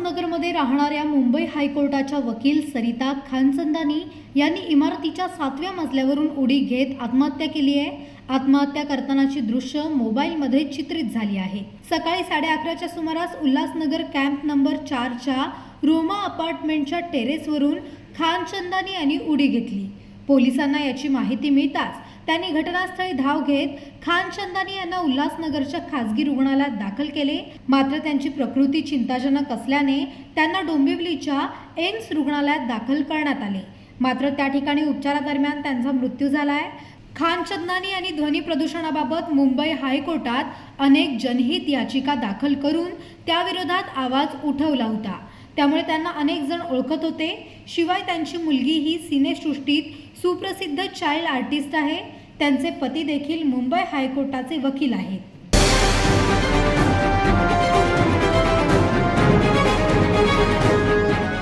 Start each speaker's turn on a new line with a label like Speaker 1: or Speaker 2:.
Speaker 1: राहणाऱ्या मुंबई हायकोर्टाच्या वकील सरिता खानचंदानी यांनी इमारतीच्या सातव्या मजल्यावरून उडी घेत आत्महत्या केली आहे. आत्महत्या करतानाची दृश्य मोबाईलमध्ये चित्रित झाली आहे. सकाळी साडे अकराच्या सुमारास उल्हासनगर कॅम्प नंबर चारच्या रोमा अपार्टमेंटच्या टेरेसवरून खानचंदानी यांनी उडी घेतली. पोलिसांना याची माहिती मिळताच त्यांनी घटनास्थळी धाव घेत खानचंदानी यांना उल्हासनगरच्या खासगी रुग्णालयात दाखल केले. मात्र त्यांची प्रकृती चिंताजनक असल्याने त्यांना डोंबिवलीच्या एम्स रुग्णालयात दाखल करण्यात आले. मात्र त्या ठिकाणी उपचारादरम्यान त्यांचा मृत्यू झाला आहे खानचंदानी यांनी ध्वनी प्रदूषणाबाबत मुंबई हायकोर्टात अनेक जनहित याचिका दाखल करून त्याविरोधात आवाज उठवला होता. त्यामुळे त्यांना अनेक जण ओळखत होते. शिवाय त्यांची मुलगी ही सिनेसृष्टीत सुप्रसिद्ध चाइल्ड आर्टिस्ट आहे. त्यांचे पती देखील मुंबई हायकोर्टाचे वकील आहेत.